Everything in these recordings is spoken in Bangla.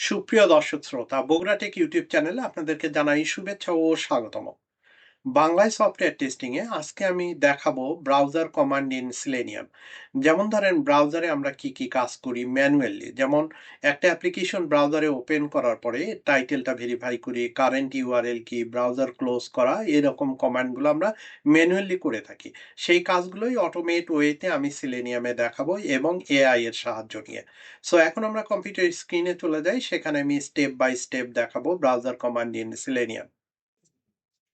সুপ্রিয় দর্শক শ্রোতা বগুড়া টেক ইউটিউব চ্যানেলে আপনাদেরকে জানাই শুভেচ্ছা ও স্বাগতম। বাংলায় সফটওয়্যার টেস্টিং এ আজকে আমি দেখাবো ব্রাউজার কমান্ড ইন সিলেনিয়াম যেমন ধরেন ব্রাউজারে আমরা কি কি কাজ করি ম্যানুয়ালি যেমন একটা অ্যাপ্লিকেশন ব্রাউজারে ওপেন করার পরে টাইটেলটা ভেরিফাই করি কারেন্ট ইউআরএল কি ব্রাউজার ক্লোজ করা, এরকম কমান্ডগুলো আমরা ম্যানুয়ালি করে থাকি। সেই কাজগুলোই অটোমেট ওয়েতে আমি সিলেনিয়ামে দেখাবো এবং এআই এর সাহায্য নিয়ে। সো এখন আমরা কম্পিউটার স্ক্রিনে চলে যাই, সেখানে আমি স্টেপ বাই স্টেপ দেখাবো ব্রাউজার কমান্ড ইন সিলেনিয়াম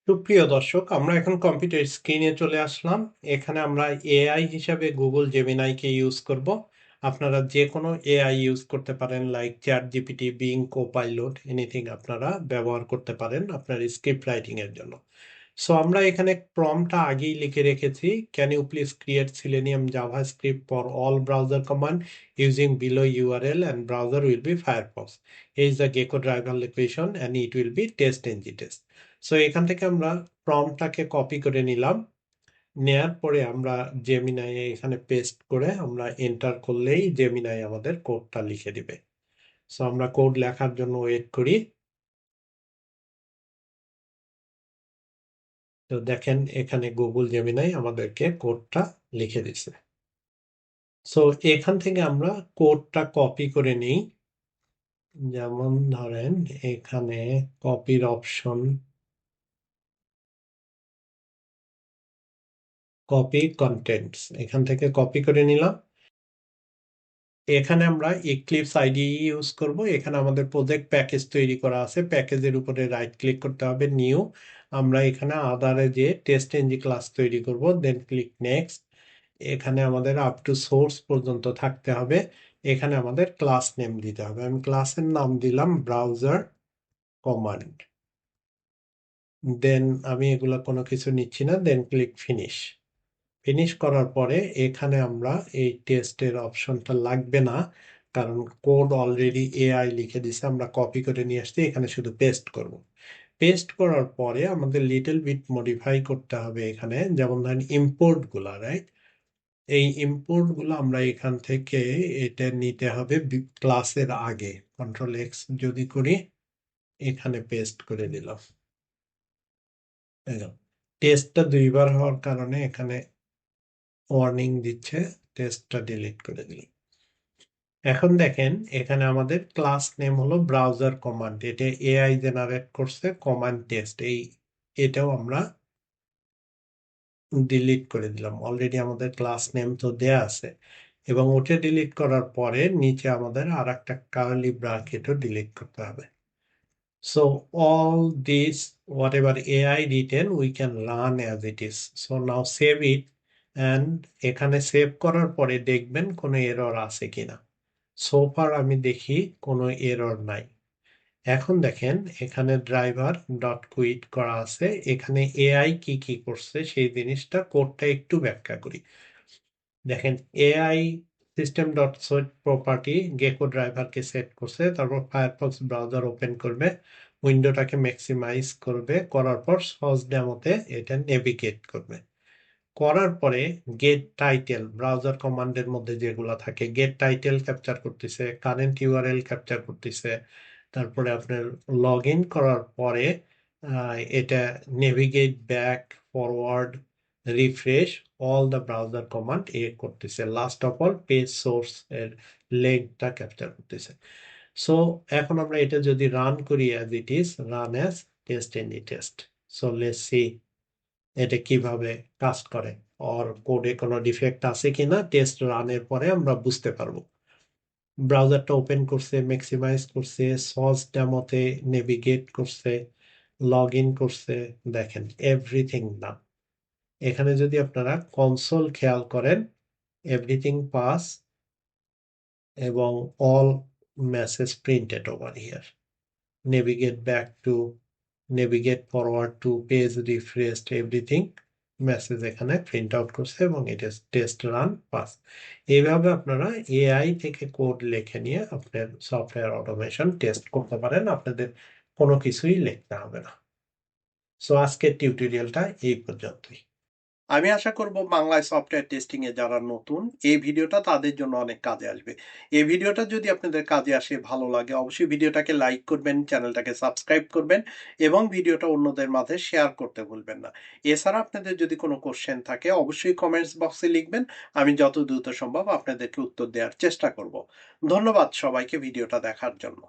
সুপ্রিয় দর্শক, আমরা এখন কম্পিউটার স্ক্রিনে চলে আসলাম। এখানে আমরা এআই হিসাবে গুগল জেমিনাইকে ইউজ করব। আপনারা যে কোনো এআই ইউজ করতে পারেন like ChatGPT Bing Copilot anything আপনারা ব্যবহার করতে পারেন আপনার স্ক্রিপ্ট রাইটিং এর জন্য। সো আমরা এখানে প্রমটা আগেই লিখে রেখেছি। Can you please create Selenium Java script for all browser command using below URL and browser will be Firefox is the Gecko driver location and it will be TestNG test so এখান থেকে আমরা প্রমটাকে কপি করে নিলাম। নেয়ার পরে আমরা জেমিনাই এখানে পেস্ট করে আমরা এন্টার করলেই জেমিনাই আমাদের কোডটা লিখে দিবে। সো আমরা কোড লেখার জন্য ওয়েট করি। তো দেখেন এখানে গুগল জেমিনাই আমাদেরকে কোডটা লিখে দিছে। সো এখান থেকে আমরা কোডটা কপি করে নিই। যেমন ধরেন এখানে কপির অপশন কপি কন্টেন্টস এখান থেকে কপি করে নিলাম। এখানে আমরা ইক্লিপস আইডি ইউজ করব। এখানে আমাদের প্রজেক্ট প্যাকেজ তৈরি করা আছে। প্যাকেজের উপরে রাইট ক্লিক করতে হবে নিউ আমরা এখানে আদারে যে টেস্ট এনজি ক্লাস তৈরি করব দেন ক্লিক নেক্সট এখানে আমাদের আপ টু সোর্স পর্যন্ত থাকতে হবে। এখানে আমাদের ক্লাস নেম দিতে হবে। আমি ক্লাসের নাম দিলাম ব্রাউজার কমান্ড দেন আমি এগুলো কোনো কিছু নিচ্ছি না দেন ক্লিক ফিনিশ ফিনিশ করার পরে এখানে আমরা এই টেস্টের অপশনটা লাগবে না। কারণ কোড অলরেডি এআই লিখে দিছে, আমরা কপি করে নিয়ে আসছি, এখানে শুধু পেস্ট করব। পেস্ট করার পরে আমাদের লিটল বিট মডিফাই করতে হবে এখানে। যেমন ধরেন ইম্পোর্টগুলো রাইট এই ইম্পোর্টগুলো আমরা এখান থেকে এটা নিতে হবে ক্লাসের আগে। কন্ট্রোল এক্স যদি করি, এখানে পেস্ট করে দিলাম টেস্টটা দুইবার হওয়ার কারণে এখানে ওয়ার্নিং দিচ্ছে টেস্টটা ডিলিট করে দিল। এখন দেখেন, এখানে আমাদের ক্লাস নেম হলো ব্রাউজার কমান্ড এটা এআই জেনারেট করছে কমান্ড টেস্ট এই, এটাও আমরা ডিলিট করে দিলাম। অলরেডি আমাদের ক্লাস নেম তো দেয়া আছে। এবং ওটা ডিলিট করার পরে নিচে আমাদের আর একটা কার্লি ব্রাকেটও ডিলিট করতে হবে। So all this whatever AI written we can run as it is so now save it and এখানে সেভ করার পরে দেখবেন কোনো এরর আছে কিনা। সোফার আমি দেখি কোনো এরর নাই। এখন দেখেন এখানে ড্রাইভার ডট কুইট করা আছে। এখানে এআই কি কি করছে সেই জিনিসটা কোডটা একটু ব্যাখ্যা করি। দেখেন AI system dot set property Gecko ড্রাইভারকে সেট করছে, তারপর ফায়ারফক্স ব্রাউজার ওপেন করবে উইন্ডোটাকে ম্যাক্সিমাইজ করবে, করার পর সহজ ডেমোতে এটা নেভিগেট করবে। করার পরে গেট টাইটেল ব্রাউজার কমান্ডের মধ্যে যেগুলো থাকে গেট টাইটেল ক্যাপচার করতেছে কারেন্ট ইউআরএল ক্যাপচার করতেছে, তারপরে আপনার লগ ইন করার পরে এটা navigate back forward refresh all the browser command এ করতেছে। Last of all page source এর লেগটা ক্যাপচার করতেছে। সো এখন আমরা এটা যদি রান করি as it is run as TestNG test so let's see এটা কীভাবে কাজ করে ওর কোডে কোনো ডিফেক্ট আছে কিনা টেস্ট রানের পরে আমরা বুঝতে পারব। ব্রাউজারটা ওপেন করছে ম্যাক্সিমাইজ করছে সস ডেমোতে নেভিগেট করছে লগ ইন করছে, দেখেন এভরিথিং না। এখানে যদি আপনারা কনসোল খেয়াল করেন এভরিথিং পাস এবং all message printed over here navigate back to navigate forward to page refreshed everything message এখানে প্রিন্ট আউট করছে এবং এটা টেস্ট রান পাস এইভাবে আপনারা এআই থেকে কোড লিখে নিয়ে আপনার সফটওয়্যার অটোমেশন টেস্ট করতে পারেন, আপনাদের কোনো কিছুই লিখতে হবে না। সো আজকের টিউটোরিয়ালটা এই পর্যন্তই। আমি আশা করব বাংলায় সফটওয়্যার টেস্টিং এ যারা নতুন, এই ভিডিওটা তাদের জন্য অনেক কাজে আসবে। এই ভিডিওটা যদি আপনাদের কাজে আসে, ভালো লাগে, অবশ্যই ভিডিওটাকে লাইক করবেন চ্যানেলটাকে সাবস্ক্রাইব করবেন এবং ভিডিওটা অন্যদের মাঝে শেয়ার করতে ভুলবেন না। এছাড়া আপনাদের যদি কোনো কোশ্চেন থাকে, অবশ্যই কমেন্টস বক্সে লিখবেন। আমি যত দ্রুত সম্ভব আপনাদেরকে উত্তর দেওয়ার চেষ্টা করব। ধন্যবাদ সবাইকে ভিডিওটা দেখার জন্য।